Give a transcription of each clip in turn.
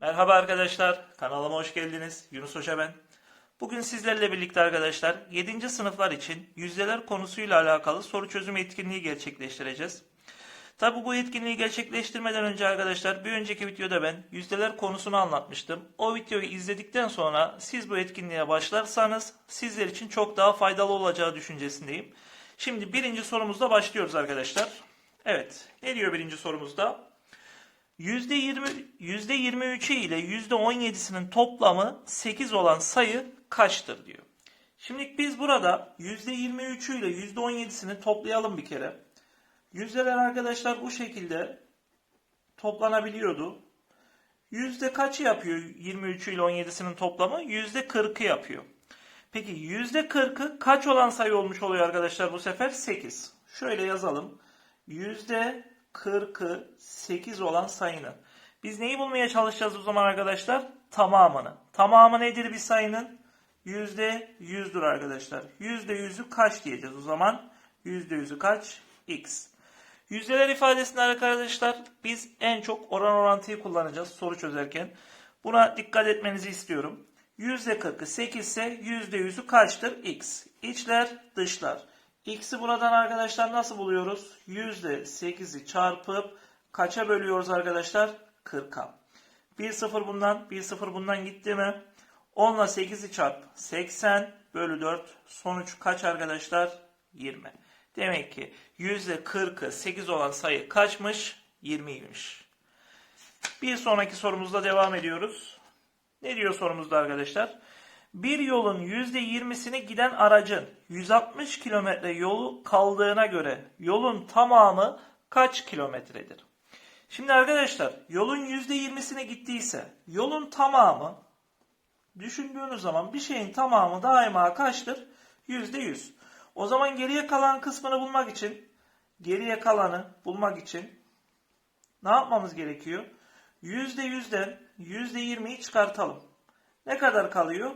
Merhaba arkadaşlar, kanalıma hoş geldiniz. Yunus Hoca ben. Bugün sizlerle birlikte arkadaşlar 7. sınıflar için yüzdeler konusuyla alakalı soru çözüm etkinliği gerçekleştireceğiz. Tabi bu etkinliği gerçekleştirmeden önce arkadaşlar bir önceki videoda ben yüzdeler konusunu anlatmıştım. O videoyu izledikten sonra siz bu etkinliğe başlarsanız sizler için çok daha faydalı olacağı düşüncesindeyim. Şimdi birinci sorumuzda başlıyoruz arkadaşlar. Evet, ne diyor birinci sorumuzda? %20, %23'ü ile %17'sinin toplamı 8 olan sayı kaçtır diyor. Şimdi biz burada %23'ü ile %17'sini toplayalım bir kere. Yüzdeler arkadaşlar bu şekilde toplanabiliyordu. Yüzde kaçı yapıyor 23 ile 17'sinin toplamı? Yüzde 40'ı yapıyor. Peki yüzde 40'ı kaç olan sayı olmuş oluyor arkadaşlar bu sefer? 8. Şöyle yazalım. Yüzde 40'ı 8 olan sayının. Biz neyi bulmaya çalışacağız o zaman arkadaşlar? Tamamını. Tamamı nedir bir sayının? Yüzde 100'dür arkadaşlar. Yüzde 100'ü kaç diyeceğiz o zaman? Yüzde 100'ü kaç? X. Yüzdeler ifadesinde arkadaşlar biz en çok oran orantıyı kullanacağız soru çözerken. Buna dikkat etmenizi istiyorum. %40'ı 8 ise %100'ü kaçtır? X. İçler dışlar. X'i buradan arkadaşlar nasıl buluyoruz? %8'i çarpıp kaça bölüyoruz arkadaşlar? 40'a. 1 0 bundan 1 0 bundan gitti mi? 10 ile 8'i çarp 80 bölü 4 sonuç kaç arkadaşlar? 20. Demek ki %40'ı 8 olan sayı kaçmış? 20'ymiş. Bir sonraki sorumuzla devam ediyoruz. Ne diyor sorumuzda arkadaşlar? Bir yolun %20'sini giden aracın 160 kilometre yolu kaldığına göre yolun tamamı kaç kilometredir? Şimdi arkadaşlar yolun %20'sine gittiyse yolun tamamı düşündüğünüz zaman bir şeyin tamamı daima kaçtır? %100. O zaman geriye kalan kısmını bulmak için geriye kalanı bulmak için ne yapmamız gerekiyor? %100'den %20'yi çıkartalım. Ne kadar kalıyor?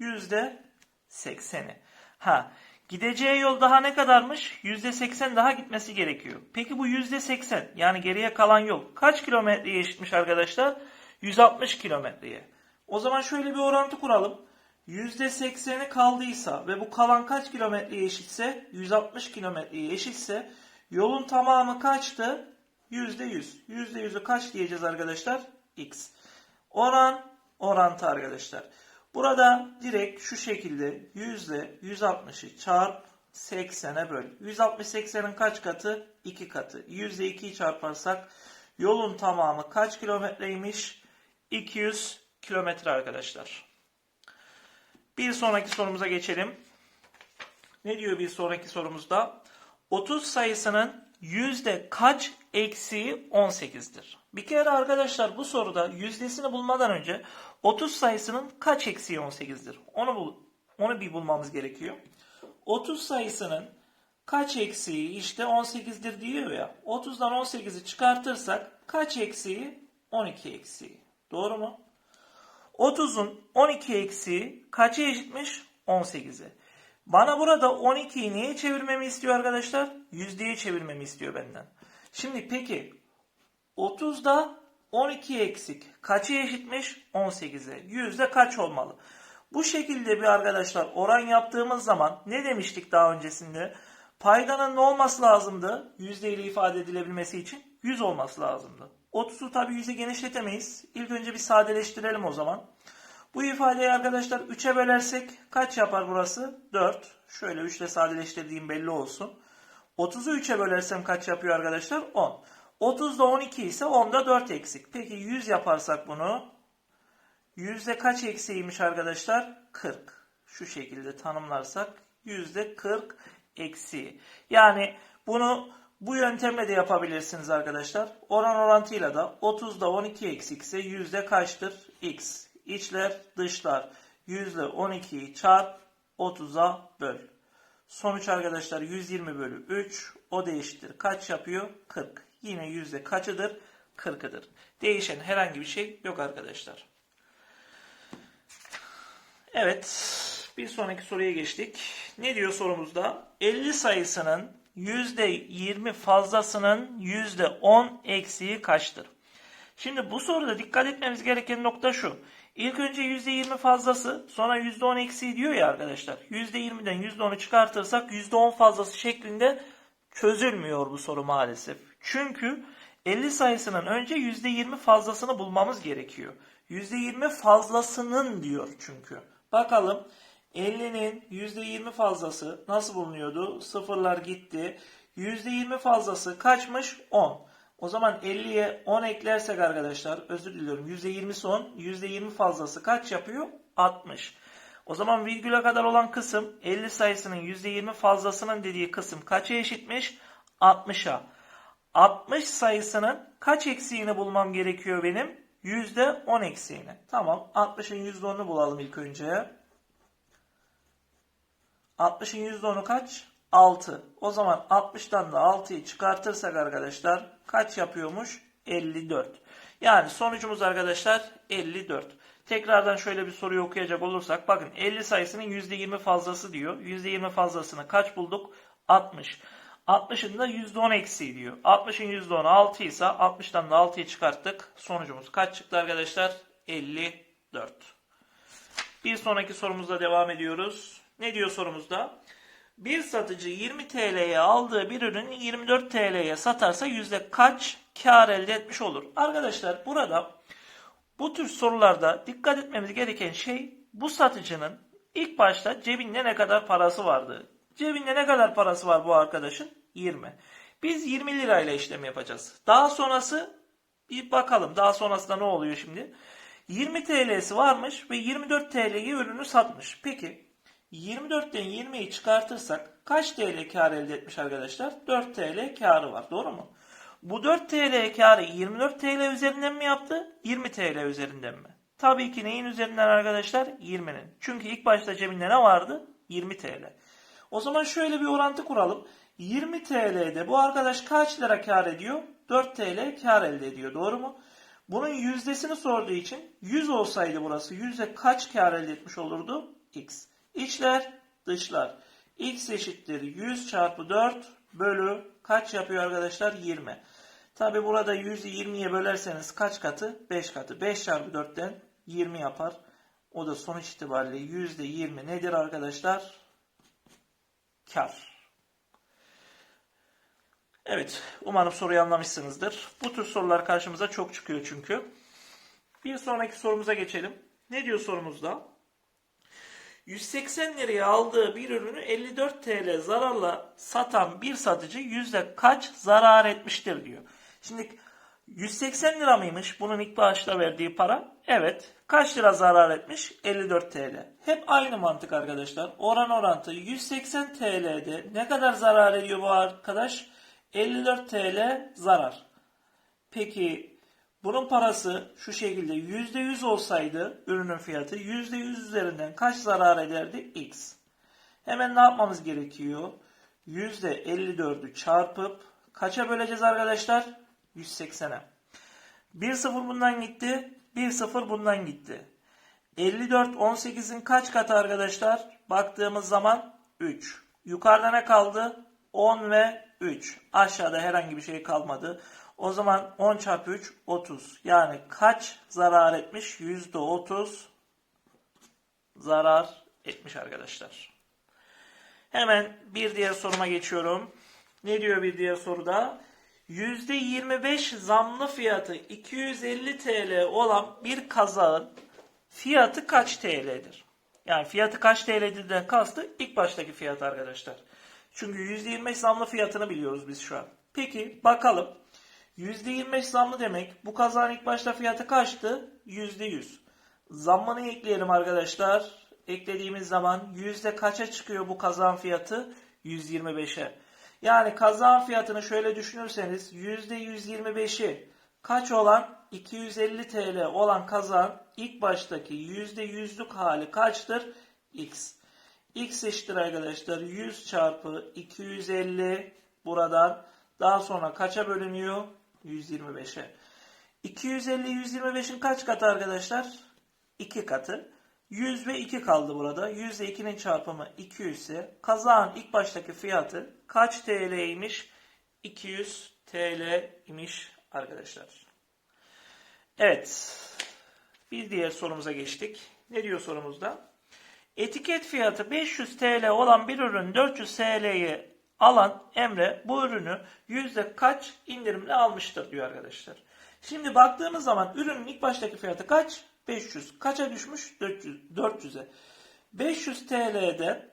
%80'i. Ha, gideceği yol daha ne kadarmış? %80 daha gitmesi gerekiyor. Peki bu %80 yani geriye kalan yol kaç kilometreye eşitmiş arkadaşlar? 160 kilometreye. O zaman şöyle bir orantı kuralım. %80'i kaldıysa ve bu kalan kaç kilometreye eşitse 160 kilometreye eşitse yolun tamamı kaçtı? %100. %100'ü kaç diyeceğiz arkadaşlar? X. Oran orantı arkadaşlar. Burada direkt şu şekilde 100 ile 160'ı çarp 80'e böl. 160 80'in kaç katı? 2 katı. 100 ile 2'yi çarparsak yolun tamamı kaç kilometreymiş? 200 kilometre arkadaşlar. Bir sonraki sorumuza geçelim. Ne diyor bir sonraki sorumuzda? 30 sayısının yüzde kaç eksiği 18'dir? Bir kere arkadaşlar bu soruda yüzdesini bulmadan önce 30 sayısının kaç eksiği 18'dir? Onu bul onu bir bulmamız gerekiyor. 30 sayısının kaç eksiği işte 18'dir diyor ya. 30'dan 18'i çıkartırsak kaç eksiği? 12 eksiği. Doğru mu? 30'un 12 eksiği kaça eşitmiş? 18'e. Bana burada 12'yi niye çevirmemi istiyor arkadaşlar? Yüzdeye çevirmemi istiyor benden. Şimdi peki 30'da 12 eksik kaça eşitmiş? 18'e. Yüzde kaç olmalı? Bu şekilde bir arkadaşlar oran yaptığımız zaman ne demiştik daha öncesinde? Paydanın ne olması lazımdı? Yüzde ile ifade edilebilmesi için 100 olması lazımdı. 30'u tabi 100'e genişletemeyiz. İlk önce bir sadeleştirelim o zaman. Bu ifadeyi arkadaşlar 3'e bölersek kaç yapar burası? 4. Şöyle 3 ile sadeleştirdiğim belli olsun. 30'u 3'e bölersem kaç yapıyor arkadaşlar? 10. 30'da 12 ise 10'da 4 eksik. Peki 100 yaparsak bunu yüzde kaç eksiğiymiş arkadaşlar? 40. Şu şekilde tanımlarsak yüzde 40 eksiği. Yani bunu bu yöntemle de yapabilirsiniz arkadaşlar. Oran orantıyla da 30'da 12 eksikse yüzde kaçtır? X. İçler dışlar. Yüzde 12'yi çarp 30'a böl. Sonuç arkadaşlar 120 bölü 3. O da eşittir. Kaç yapıyor? 40. Yine yüzde kaçıdır? 40'ıdır. Değişen herhangi bir şey yok arkadaşlar. Evet. Bir sonraki soruya geçtik. Ne diyor sorumuzda? 50 sayısının %20 fazlasının %10 eksiği kaçtır? Şimdi bu soruda dikkat etmemiz gereken nokta şu. İlk önce %20 fazlası sonra %10 eksiği diyor ya arkadaşlar. %20'den %10'u çıkartırsak %10 fazlası şeklinde çözülmüyor bu soru maalesef. Çünkü 50 sayısının önce %20 fazlasını bulmamız gerekiyor. %20 fazlasının diyor çünkü. Bakalım 50'nin %20 fazlası nasıl bulunuyordu? Sıfırlar gitti. %20 fazlası kaçmış? 10. O zaman 50'ye 10 eklersek arkadaşlar özür diliyorum %20'si 10. %20 fazlası kaç yapıyor? 60. O zaman virgüle kadar olan kısım 50 sayısının %20 fazlasının dediği kısım kaça eşitmiş? 60'a. 60 sayısının kaç eksiğini bulmam gerekiyor benim? %10 eksiğini. Tamam 60'ın %10'unu bulalım ilk önce. 60'ın %10'u kaç? 6. O zaman 60'tan da 6'yı çıkartırsak arkadaşlar kaç yapıyormuş? 54. Yani sonucumuz arkadaşlar 54. Tekrardan şöyle bir soruyu okuyacak olursak bakın 50 sayısının %20 fazlası diyor. %20 fazlasını kaç bulduk? 60. 60'ın da %10 eksiği diyor. 60'ın %10'u 6 ise 60'tan da 6'yı çıkarttık. Sonucumuz kaç çıktı arkadaşlar? 54. Bir sonraki sorumuzla devam ediyoruz. Ne diyor sorumuzda? Bir satıcı 20 TL'ye aldığı bir ürünü 24 TL'ye satarsa yüzde kaç kar elde etmiş olur? Arkadaşlar burada bu tür sorularda dikkat etmemiz gereken şey bu satıcının ilk başta cebinde ne kadar parası vardı. Cebinde ne kadar parası var bu arkadaşın? 20. Biz 20 lirayla işlem yapacağız. Daha sonrası bir bakalım. Daha sonrasında ne oluyor şimdi? 20 TL'si varmış ve 24 TL'ye ürünü satmış. Peki 24'ten 20'yi çıkartırsak kaç TL kar elde etmiş arkadaşlar? 4 TL karı var. Doğru mu? Bu 4 TL karı 24 TL üzerinden mi yaptı? 20 TL üzerinden mi? Tabii ki neyin üzerinden arkadaşlar? 20'nin. Çünkü ilk başta cebinde ne vardı? 20 TL. O zaman şöyle bir orantı kuralım. 20 TL'de bu arkadaş kaç lira kar ediyor? 4 TL kar elde ediyor. Doğru mu? Bunun yüzdesini sorduğu için 100 olsaydı burası yüzde kaç kar elde etmiş olurdu? X. İçler, dışlar. X eşittir 100 çarpı 4 bölü kaç yapıyor arkadaşlar? 20. Tabi burada 100'ü 20'ye bölerseniz kaç katı? 5 katı. 5 çarpı 4'ten 20 yapar. O da sonuç itibariyle %20 nedir arkadaşlar? Kar. Evet, umarım soruyu anlamışsınızdır. Bu tür sorular karşımıza çok çıkıyor çünkü. Bir sonraki sorumuza geçelim. Ne diyor sorumuzda? 180 liraya aldığı bir ürünü 54 TL zararla satan bir satıcı yüzde kaç zarar etmiştir diyor. Şimdi 180 lira mıymış bunun ilk başta verdiği para? Evet. Kaç lira zarar etmiş? 54 TL. Hep aynı mantık arkadaşlar. Oran orantı 180 TL'de ne kadar zarar ediyor bu arkadaş? 54 TL zarar. Peki bunun parası şu şekilde %100 olsaydı ürünün fiyatı %100 üzerinden kaç zarar ederdi? X. Hemen ne yapmamız gerekiyor? %54'ü çarpıp kaça böleceğiz arkadaşlar? 180'e. 1 0 bundan gitti. 1 0 bundan gitti. 54 18'in kaç katı arkadaşlar? Baktığımız zaman 3. Yukarıda ne kaldı? 10 ve 3. Aşağıda herhangi bir şey kalmadı. O zaman 10 çarpı 3 30. Yani kaç zarar etmiş? %30 zarar etmiş arkadaşlar. Hemen bir diğer soruma geçiyorum. Ne diyor bir diğer soruda? %25 zamlı fiyatı 250 TL olan bir kazağın fiyatı kaç TL'dir? Yani fiyatı kaç TL'den kastı ilk baştaki fiyat arkadaşlar. Çünkü %25 zamlı fiyatını biliyoruz biz şu an. Peki bakalım. %25 zamlı demek bu kazağın ilk başta fiyatı kaçtı? %100. Zammını ekleyelim arkadaşlar. Eklediğimiz zaman yüzde kaça çıkıyor bu kazağın fiyatı? 125'e. Yani kazağın fiyatını şöyle düşünürseniz %125'i kaç olan 250 TL olan kazağın ilk baştaki %100'lük hali kaçtır? X. X eşittir arkadaşlar 100 çarpı 250 buradan daha sonra kaça bölünüyor? 125'e. 250 125'in kaç katı arkadaşlar? 2 katı. 100 ve 2 kaldı burada. 100 ile 2'nin çarpımı 200 ise kazağın ilk baştaki fiyatı kaç TL imiş? 200 TL imiş arkadaşlar. Evet. Bir diğer sorumuza geçtik. Ne diyor sorumuzda? Etiket fiyatı 500 TL olan bir ürün 400 TL'ye alan Emre bu ürünü yüzde kaç indirimle almıştır diyor arkadaşlar. Şimdi baktığımız zaman ürünün ilk baştaki fiyatı kaç? 500. Kaça düşmüş? 400, 400'e. 500 TL'den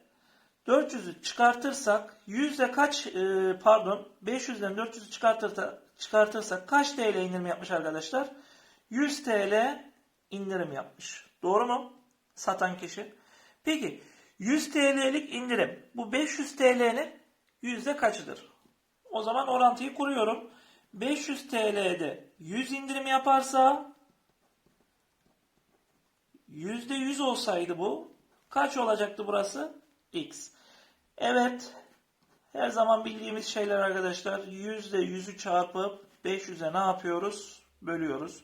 400'ü çıkartırsak yüzde kaç e, pardon 500'den 400'ü çıkartırsa, çıkartırsak kaç TL indirim yapmış arkadaşlar? 100 TL indirim yapmış. Doğru mu? Satan kişi. Peki 100 TL'lik indirim bu 500 TL'nin yüzde kaçıdır? O zaman orantıyı kuruyorum. 500 TL'de 100 indirim yaparsa 100 olsaydı bu kaç olacaktı burası? X. Evet. Her zaman bildiğimiz şeyler arkadaşlar. Yüzde 100'ü çarpıp 500'e ne yapıyoruz? Bölüyoruz.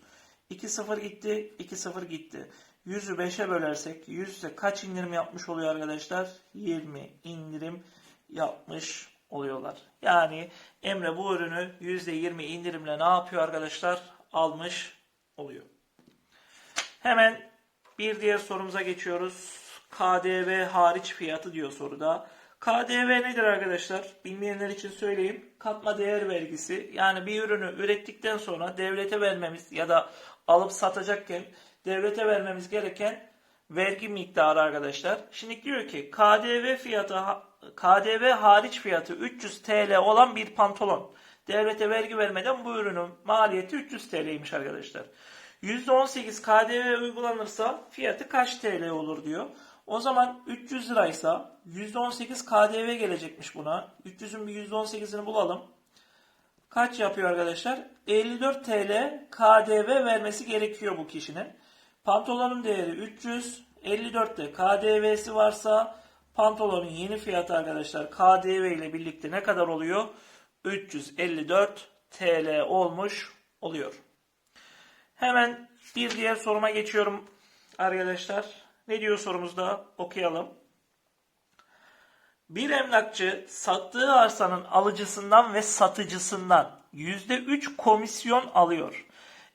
2 0 gitti, 2 0 gitti. 100'ü 5'e bölersek 100 ise kaç indirim yapmış oluyor arkadaşlar? 20 indirim yapmış oluyorlar. Yani Emre bu ürünü %20 indirimle ne yapıyor arkadaşlar? Almış oluyor. Hemen bir diğer sorumuza geçiyoruz. KDV hariç fiyatı diyor soruda. KDV nedir arkadaşlar? Bilmeyenler için söyleyeyim. Katma değer vergisi. Yani bir ürünü ürettikten sonra devlete vermemiz ya da alıp satacakken devlete vermemiz gereken vergi miktarı arkadaşlar. Şimdi diyor ki KDV fiyatı KDV hariç fiyatı 300 TL olan bir pantolon. Devlete vergi vermeden bu ürünün maliyeti 300 TL'ymiş arkadaşlar. %18 KDV uygulanırsa fiyatı kaç TL olur diyor. O zaman 300 liraysa %18 KDV gelecekmiş buna. 300'ün bir %18'ini bulalım. Kaç yapıyor arkadaşlar? 54 TL KDV vermesi gerekiyor bu kişinin. Pantolonun değeri 300. 54'te KDV'si varsa pantolonun yeni fiyatı arkadaşlar KDV ile birlikte ne kadar oluyor? 354 TL olmuş oluyor. Hemen bir diğer soruma geçiyorum arkadaşlar. Ne diyor sorumuzda? Okuyalım. Bir emlakçı sattığı arsanın alıcısından ve satıcısından %3 komisyon alıyor.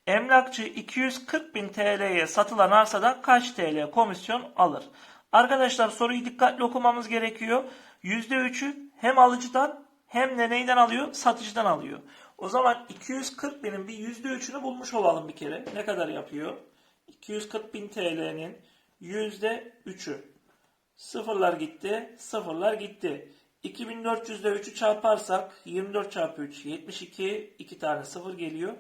Emlakçı 240 bin TL'ye satılan arsadan kaç TL komisyon alır? Arkadaşlar soruyu dikkatli okumamız gerekiyor. %3'ü hem alıcıdan hem de neyden alıyor? Satıcıdan alıyor. O zaman 240 binin bir %3'ünü bulmuş olalım bir kere. Ne kadar yapıyor? 240 bin TL'nin %3'ü. Sıfırlar gitti, sıfırlar gitti. 2400'de 3'ü çarparsak 24 çarpı 3 72 2 tane sıfır geliyor.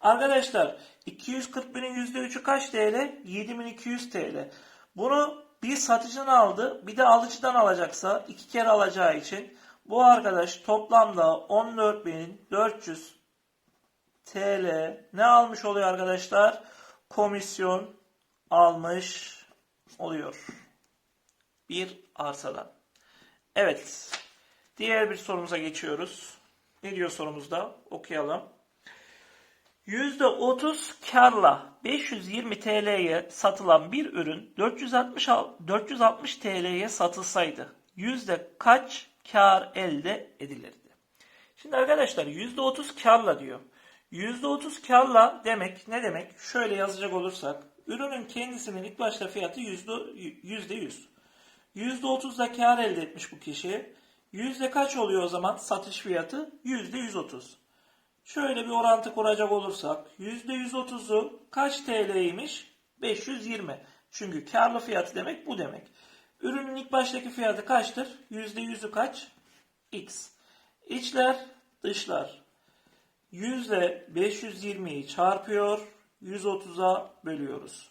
Arkadaşlar 240 binin %3'ü kaç TL? 7200 TL. Bunu bir satıcıdan aldı bir de alıcıdan alacaksa iki kere alacağı için bu arkadaş toplamda 14.400 TL ne almış oluyor arkadaşlar? Komisyon almış oluyor. Bir arsadan. Evet. Diğer bir sorumuza geçiyoruz. Ne diyor sorumuzda? Okuyalım. %30 karla 520 TL'ye satılan bir ürün 460, 460 TL'ye satılsaydı yüzde kaç kar elde edilirdi? Şimdi arkadaşlar %30 karla diyor. %30 karla demek ne demek? Şöyle yazacak olursak ürünün kendisinin ilk başta fiyatı %100. %30'da kar elde etmiş bu kişi. Yüzde kaç oluyor o zaman satış fiyatı? %130. Şöyle bir orantı kuracak olursak %130'u kaç TL'ymiş? 520. Çünkü karlı fiyatı demek bu demek. Ürünün ilk baştaki fiyatı kaçtır? %100'ü kaç? X. İçler, dışlar. Yüzde 520'yi çarpıyor. 130'a bölüyoruz.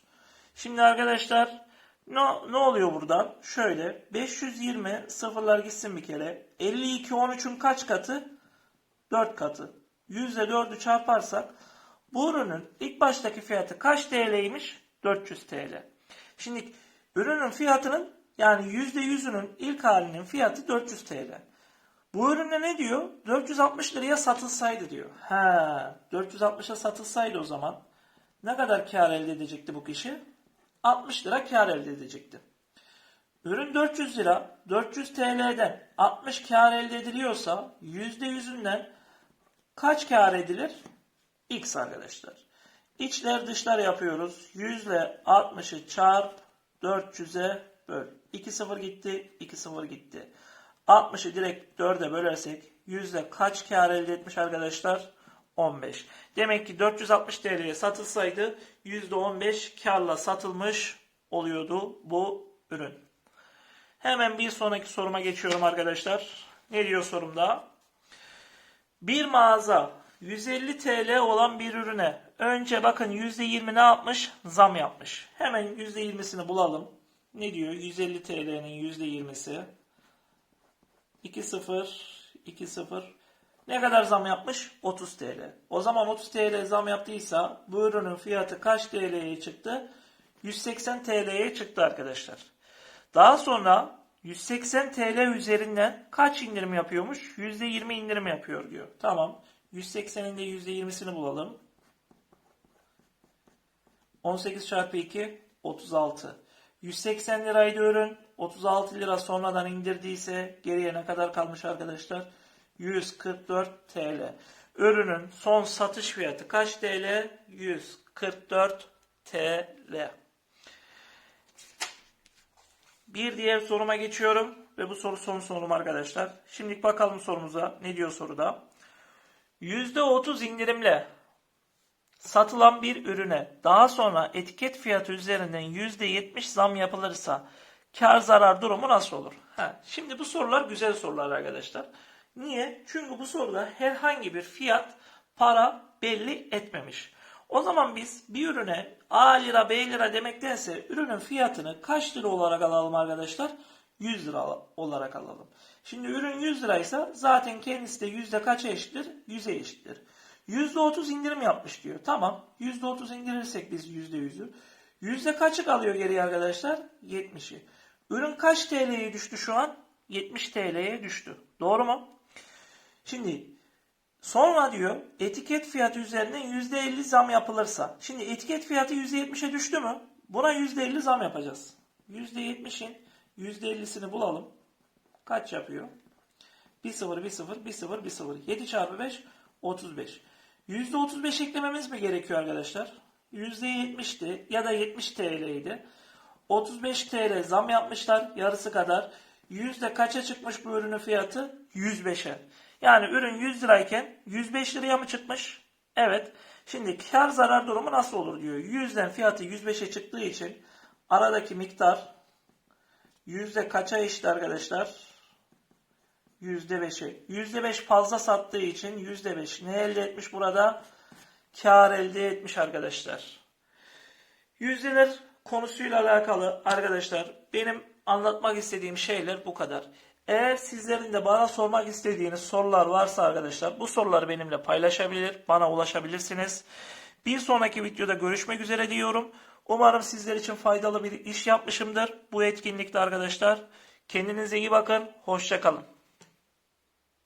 Şimdi arkadaşlar ne, ne oluyor buradan? Şöyle 520 sıfırlar gitsin bir kere. 52 13'ün kaç katı? 4 katı. %4'ü çarparsak bu ürünün ilk baştaki fiyatı kaç TL'ymiş? 400 TL. Şimdi ürünün fiyatının yani %100'ünün ilk halinin fiyatı 400 TL. Bu üründe ne diyor? 460 liraya satılsaydı diyor. He, 460'a satılsaydı o zaman ne kadar kar elde edecekti bu kişi? 60 lira kar elde edecekti. Ürün 400 lira, 400 TL'den 60 kar elde ediliyorsa %100'ünden kaç kar edilir? X arkadaşlar. İçler dışlar yapıyoruz. 100 ile 60'ı çarp 400'e böl. 2 sıfır gitti, 2 sıfır gitti. 60'ı direkt 4'e bölersek yüzde kaç kar elde etmiş arkadaşlar? 15. Demek ki 460 TL'ye satılsaydı %15 karla satılmış oluyordu bu ürün. Hemen bir sonraki soruma geçiyorum arkadaşlar. Ne diyor sorumda? Bir mağaza 150 TL olan bir ürüne önce bakın %20 ne yapmış? Zam yapmış. Hemen %20'sini bulalım. Ne diyor? 150 TL'nin %20'si. 2 0 2 0 ne kadar zam yapmış? 30 TL. O zaman 30 TL zam yaptıysa bu ürünün fiyatı kaç TL'ye çıktı? 180 TL'ye çıktı arkadaşlar. Daha sonra 180 TL üzerinden kaç indirim yapıyormuş? %20 indirim yapıyor diyor. Tamam. 180'in de %20'sini bulalım. 18 çarpı 2 36. 180 liraydı ürün. 36 lira sonradan indirdiyse geriye ne kadar kalmış arkadaşlar? 144 TL. Ürünün son satış fiyatı kaç TL? 144 TL. Bir diğer soruma geçiyorum ve bu soru son sorum arkadaşlar. Şimdi bakalım sorumuza ne diyor soruda. %30 indirimle satılan bir ürüne daha sonra etiket fiyatı üzerinden %70 zam yapılırsa kar zarar durumu nasıl olur? Ha, şimdi bu sorular güzel sorular arkadaşlar. Niye? Çünkü bu soruda herhangi bir fiyat para belli etmemiş. O zaman biz bir ürüne A lira B lira demektense ürünün fiyatını kaç lira olarak alalım arkadaşlar? 100 lira olarak alalım. Şimdi ürün 100 liraysa zaten kendisi de yüzde kaça eşittir? 100'e eşittir. %30 indirim yapmış diyor. Tamam. %30 indirirsek biz %100'ü. Yüzde kaçı kalıyor geriye arkadaşlar? 70'i. Ürün kaç TL'ye düştü şu an? 70 TL'ye düştü. Doğru mu? Şimdi sonra diyor etiket fiyatı üzerinden %50 zam yapılırsa. Şimdi etiket fiyatı %70'e düştü mü? Buna %50 zam yapacağız. %70'in %50'sini bulalım. Kaç yapıyor? 1 0 1 0 1 0 1 0. 7 çarpı 5 35. %35 eklememiz mi gerekiyor arkadaşlar? %70'ti ya da 70 TL'ydi. 35 TL zam yapmışlar yarısı kadar. Yüzde kaça çıkmış bu ürünün fiyatı? 105'e. Yani ürün 100 lirayken 105 liraya mı çıkmış? Evet. Şimdi kar zarar durumu nasıl olur diyor. 100'den fiyatı 105'e çıktığı için aradaki miktar yüzde kaça eşit arkadaşlar? Yüzde beşe. Yüzde beş fazla sattığı için yüzde beş. Ne elde etmiş burada? Kar elde etmiş arkadaşlar. Yüzdeler konusuyla alakalı arkadaşlar benim anlatmak istediğim şeyler bu kadar. Eğer sizlerin de bana sormak istediğiniz sorular varsa arkadaşlar bu soruları benimle paylaşabilir, bana ulaşabilirsiniz. Bir sonraki videoda görüşmek üzere diyorum. Umarım sizler için faydalı bir iş yapmışımdır bu etkinlikte arkadaşlar. Kendinize iyi bakın, hoşçakalın.